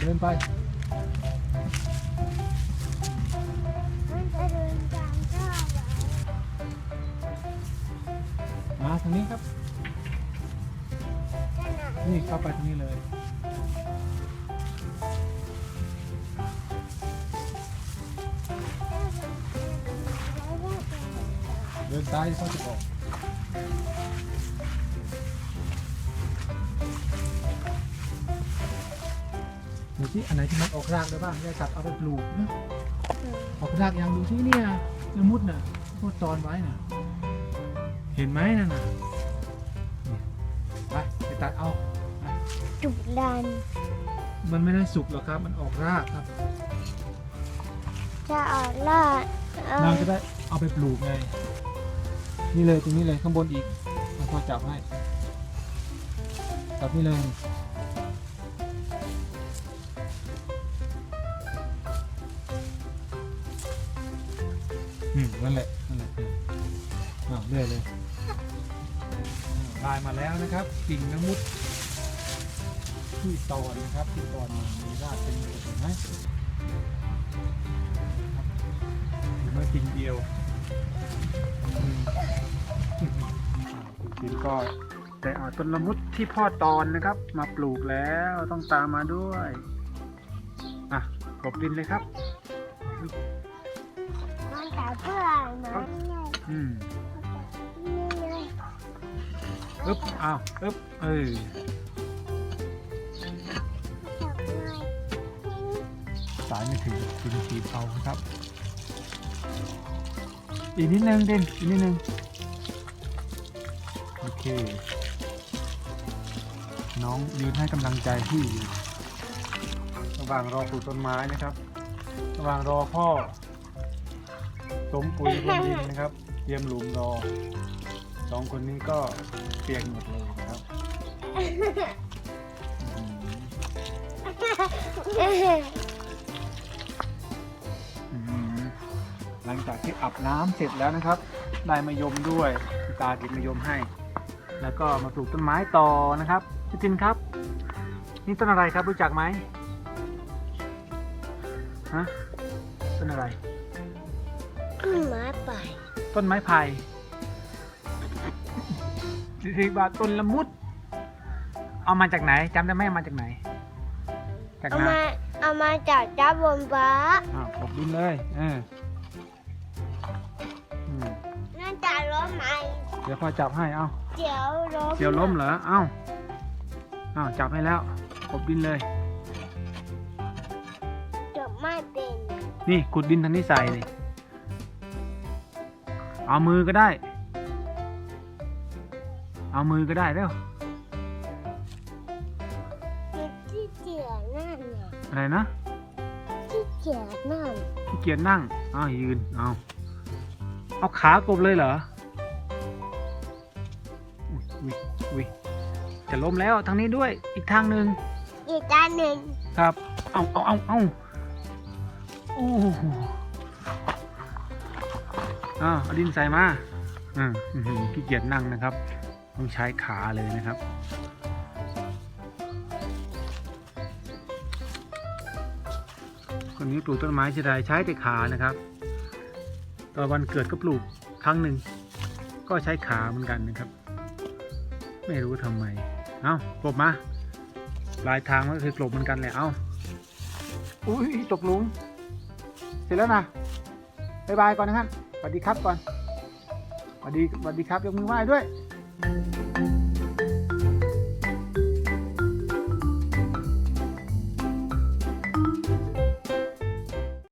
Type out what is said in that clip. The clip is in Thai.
เดินไปมันจะเดินตามท่อไว้มาทางนี้ครับ นี่เข้าไปทางนี้เลยเดินซ้ายเขาจะบอก ดูที่อันไหนที่มันออกรากได้บ้างได้ตัดเอาไปปลูกนะออกรากยังดูที่เนี่ยละมุดน่ะพวกตอนไว้น่ะ เห็นไหมนั่นน่ะนี่ไปไปตัดเอาจุกดันมันไม่ได้สุกหรอกครับ มันออกรากครับ จะเอาล่าเอานางจะได้เอาไปปลูกไง นี่เลยตรงนี้เลยข้างบนอีกเอาพอจับให้จับนี่เลย อืมนั่นแหละนั่นแหละอืมอ้าวเรื่อยเลยอ่าได้มาแล้วนะครับกิ่งน้ำมุดที่ตอนนะครับที่ตอนมีรากเป็นเห็นไหมครับเห็นไหมกิ่งเดียวอืมจริงก็ได้เอาต้นละมุดที่พ่อตอนนะครับ มาปลูกแล้วต้องตามมาด้วย อะกบดินเลยครับ มันจะเพื่อนมันไงอืมนี่ไงอึ๊บอ้าวอึ๊บเออจับไงสายไม่ถึงถึงขีดเอาครับ อีกนิดนึงเด่นอีกนิดนึง โอเค น้องยืนให้กำลังใจพี่อยู่ระหว่างรอปลูกต้นไม้นะครับ ระหว่างรอพ่อ สมปุ๋ยบนดินนะครับ เตรียมหลุมรอสองคนนี้ก็เปียกหมดเลยนะครับอื้อหืมหลังจากที่อาบน้ำเสร็จแล้วนะครับ ได้มะยมด้วยตาเก็บมะยมให้ แล้วก็มาปลูกต้นไม้ต่อนะครับพี่จินครับ นี่ต้นอะไรครับรู้จักไหมฮะต้นอะไร ขึ้นมาไปต้นไม้ไผ่สิบาทต้นละมุด เอามาจากไหนจำได้ไหมเอามาจากไหน จากเอานามาเอามาจากจ้าบนฟ้าอ้าวกบดินเลยเอออืมน่าจะล้มไหมเดี๋ยวพ่อจับให้เอ้า เดี๋ยวล้มเดี๋ยวล้มเหรอ เอ้า เอ้าจับให้แล้วกบดินเลยจะไม่เป็นนี่ขุดดินทันที่ใส่นี่ เอามือก็ได้ เอามือก็ได้เร็วจุดที่เจียนั่นน่ะอะไรนะที่เจียนั่นขี้เกียจนั่งอ้าวยืนเอาเอาขากบเลยเหรออุ๊ยอุ๊ยอุ๊ยจะล้มแล้วทางนี้ด้วยอีกทางหนึ่งอีกด้านหนึ่งครับ เอาเอาเอาเอาโอ้โห อ้าเอาดินใส่มาอ่าขี้เกียจนั่งนะครับ ต้องใช้ขาเลยนะครับคนนี้ปลูกต้นไม้ชะไดใช้แต่ขานะครับ ตอนวันเกิดก็ปลูกครั้งหนึ่ง ก็ใช้ขาเหมือนกันนะครับ ไม่รู้ทำไม เอากลบมาลายทางมันก็คือกลบเหมือนกันแหละเอาอุ้ยตกหลุมเสร็จแล้วนะบายบายก่อนนะครับ สวัสดีครับก่อนสวัสดีสวัสดีครับยกมือไหว้ด้วย